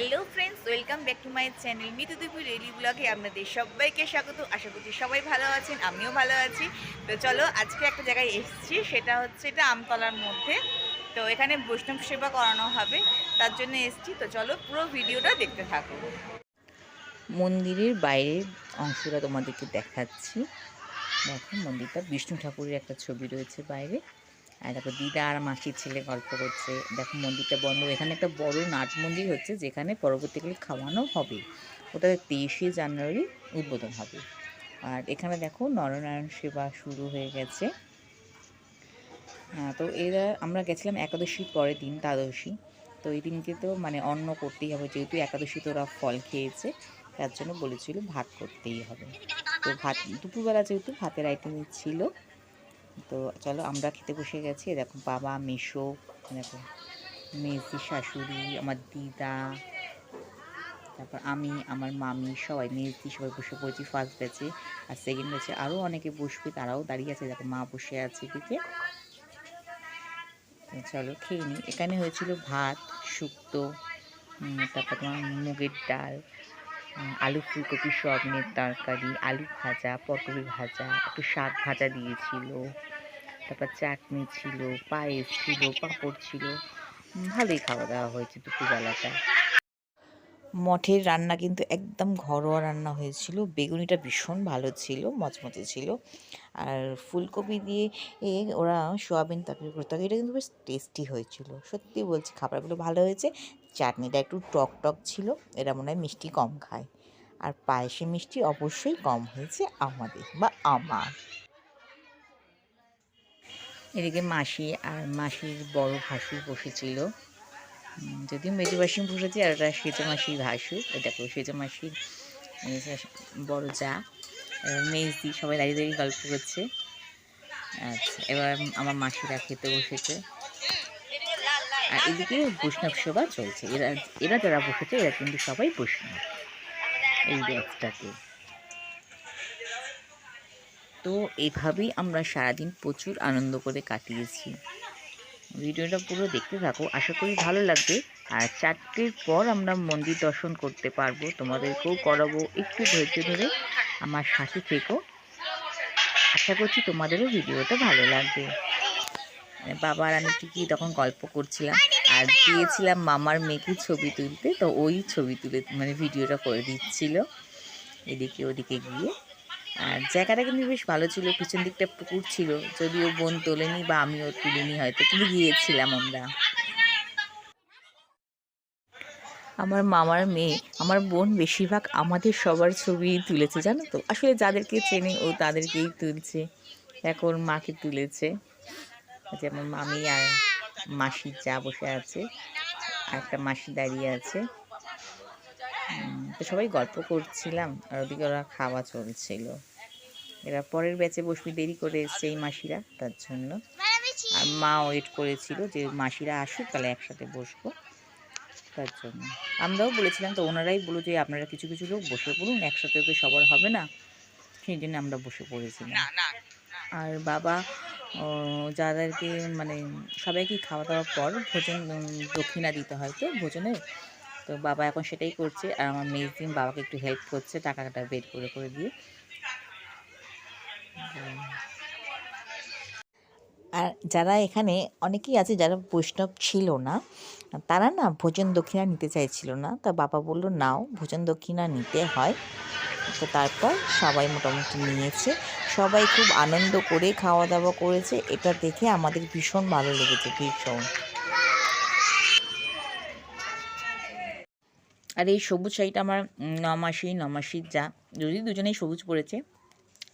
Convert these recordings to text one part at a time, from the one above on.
Hello friends, welcome back to my channel Mitu দুপুর রেলি ব্লগে আপনাদের সবাইকে স্বাগত। আশা করছি সবাই ভালো আছেন, আমিও ভালো আছি। তো চলো, আজকে একটা জায়গায় এসেছি, সেটা হচ্ছে এটা আমতলার মধ্যে। তো এখানে বৈষ্ণব সেবা করানো হবে, তার জন্য এসেছি। তো চলো, পুরো ভিডিওটা দেখতে থাকো। মন্দিরের বাইরের অংশটা তোমাদেরকে দেখাচ্ছি। দেখো, মন্দিরটা বিষ্ণু ঠাকুরের একটা ছবি রয়েছে বাইরে। আর দেখো দিদা আর মাসির ছেলে গল্প করছে। দেখো মন্দিরটা বন্ধ। এখানে একটা বড় নাট মন্দির হচ্ছে, যেখানে পরবর্তীকালে খাওয়ানো হবে। ওটা তেইশে জানুয়ারি উদ্বোধন হবে। আর এখানে দেখো নরনারায়ণ সেবা শুরু হয়ে গেছে। হ্যাঁ তো এরা, আমরা গেছিলাম একাদশীর পরের দিন, দ্বাদশী। তো এই দিনকে তো মানে অন্ন করতেই হবে, যেহেতু একাদশী তো ওরা ফল খেয়েছে, তার জন্য বলেছিল ভাত করতেই হবে। তো ভাত, দুপুরবেলা যেহেতু ভাতের আইটেম ছিল তো চলো আমরা খেতে বসে গেছি। দেখো বাবা, মেশো দেখো মেজি, শাশুড়ি, আমার দিদা, তারপর আমি, আমার মামি, সবাই মেজি, সবাই বসে পড়েছি ফার্স্ট ব্যাচে আর সেকেন্ড ব্যাচে আরও অনেকে বসবে, তারাও দাঁড়িয়ে আছে, দেখো মা বসে আছে দিকে চলো খেয়ে নিই এখানে হয়েছিল ভাত, শুক্তো তারপর তোমার মুগের ডাল আলু ফুলকপি সয়াবিনের তরকারি, আলু ভাজা, পটল ভাজা, একটু শাক ভাজা দিয়েছিল, তারপর চাটনি ছিল, পায়েস ছিল, পাঁপড় ছিল। ভালোই খাওয়া দাওয়া হয়েছে দুপুরবেলাটা। মঠের রান্না কিন্তু একদম ঘরোয়া রান্না হয়েছিল। বেগুনিটা ভীষণ ভালো ছিল, মচমচে ছিল। আর ফুলকপি দিয়ে এ ওরা সোয়াবিন তরকারি করে এটা কিন্তু বেশ টেস্টি হয়েছিল। সত্যি বলছি, খাবারগুলো ভালো হয়েছে। চাটনিটা একটু টক টক ছিল, এরা মনে হয় মিষ্টি কম খায়। আর পায়েসে মিষ্টি অবশ্যই কম হয়েছে আমাদের বা আমার। এদিকে মাসি আর মাসির বড় ভাসুর বসেছিল। যদিও মেজো মাসি বসেছে আর ওটা সেজো মাসির ভাসুর এটা সেজো মাসির বড় যা মেজদি সবাই দাঁড়িয়ে দাঁড়িয়ে গল্প করছে। আচ্ছা এবার আমার মাসিরা খেতে বসেছে। আর এদিকে বৈষ্ণব সেবা চলছে। এরা এরা যারা বসেছে, এরা কিন্তু সবাই বৈষ্ণব। এই ব্যাচটাতে তো এইভাবেই আমরা সারাদিন প্রচুর আনন্দ করে কাটিয়েছি। ভিডিওটা পুরো দেখতে থাকো। আশা করি ভালো লাগবে। আর চারটের পর আমরা মন্দির দর্শন করতে পারব। তোমাদেরকেও করাবো একটু ধৈর্য ধরে। আমার সাথে থেকো। আশা করছি তোমাদেরও ভিডিওটা ভালো লাগবে। বাবা আর আমি ঠিকই তখন গল্প করছিলাম। আর দিয়েছিলাম মামার মেয়েকে ছবি তুলতে। তো ওই ছবি তুলে মানে ভিডিওটা করে দিচ্ছিল। এদিকে ওদিকে গিয়ে। আর জায়গাটা কিন্তু বেশ ভালো ছিল, পিছন দিকটা পুকুর ছিল, যদিও বোন তোলেনি বা আমিও তুলিনি হয়তো, কিন্তু গিয়েছিলাম আমরা। আমার মামার মেয়ে, আমার বোন বেশিরভাগ আমাদের সবার ছবি তুলেছে, জানো তো? আসলে যাদেরকে চেনে ও তাদেরকেই তুলছে। এখন মাকে তুলেছে। যেমন মামি আর মাসি যা বসে আছে, আর একটা মাসি দাঁড়িয়ে আছে। তো সবাই গল্প করছিলাম আর ওদিকে ওরা খাওয়া চলছিল। এরা পরের ব্যাচে বসবি দেরি করে এসছে এই মাসিরা তার জন্য। আর মা ওয়েট করেছিল যে মাসিরা আসুক তাহলে একসাথে বসবো তার জন্য। আমরাও বলেছিলাম তো ওনারাই বলো যে আপনারা কিছু কিছু লোক বসে পড়ুন একসাথে তো সবার হবে না সেই জন্য আমরা বসে পড়েছিলাম। আর বাবা যাদেরকে মানে সবাইকে খাওয়া দাওয়ার পর ভোজন দক্ষিণা দিতে হয় তো ভোজনে তো বাবা এখন সেটাই করছে আর আমার মেয়ের দিন বাবাকে একটু হেল্প করছে, টাকাটা বের করে করে দিয়ে। আর যারা এখানে, অনেকেই আছে যারা বৈষ্ণব ছিল না, তারা না ভোজন দক্ষিণা নিতে চাইছিল না। তা বাবা বলল, নাও, ভোজন দক্ষিণা নিতে হয়। তো তারপর সবাই মোটামুটি নিয়েছে। সবাই খুব আনন্দ করে খাওয়া দাওয়া করেছে। এটা দেখে আমাদের ভীষণ ভালো লেগেছে, ভীষণ। আর এই সবুজ শাড়িটা আমার নমাসি নমাসির যা। যদি দুজনেই সবুজ পরেছে।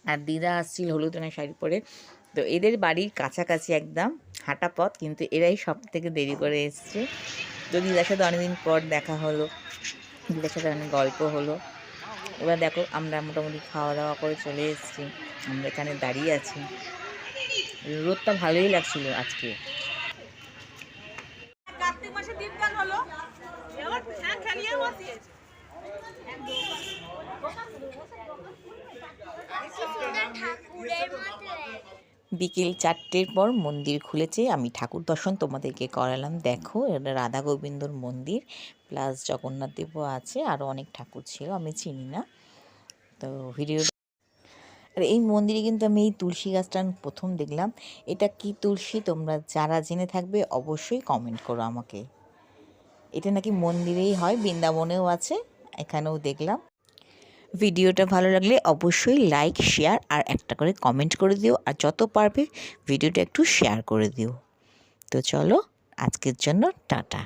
আর দিদা আসছিল হলুদ রঙের শাড়ি পরে। তো এদের বাড়ির কাছাকাছি একদম হাঁটা পথ, কিন্তু এরাই সব থেকে দেরি করে এসছে। তো দিদার সাথে অনেকদিন পর দেখা হলো। দিদার সাথে অনেক গল্প হলো। এবার দেখো, আমরা মোটামুটি খাওয়া দাওয়া করে চলে এসেছি। আমরা এখানে দাঁড়িয়ে আছি। রোদটা ভালোই লাগছিল আজকে কার্তিক মাসে দীপদান হলো এবার হ্যাঁ খেলিয়ে বসিয়েছে বিকেল চারটের পর মন্দির খুলেছে। আমি ঠাকুর দর্শন তোমাদেরকে করালাম। দেখো, এটা রাধা গোবিন্দর মন্দির প্লাস জগন্নাথ দেবও আছে আরও অনেক ঠাকুর ছিল, আমি চিনি না। তো ভিডিও আর এই মন্দিরে কিন্তু আমি এই তুলসী গাছটা প্রথম দেখলাম। এটা কি তুলসী? তোমরা যারা জেনে থাকবে অবশ্যই কমেন্ট করো আমাকে। এটা নাকি মন্দিরেই হয়, বৃন্দাবনেও আছে, এখানেও দেখলাম। ভিডিওটা ভালো লাগলে অবশ্যই লাইক শেয়ার আর একটা করে কমেন্ট করে দিও, আর যত পারবে ভিডিওটা একটু শেয়ার করে দিও। তো চলো, আজকের জন্য টাটা।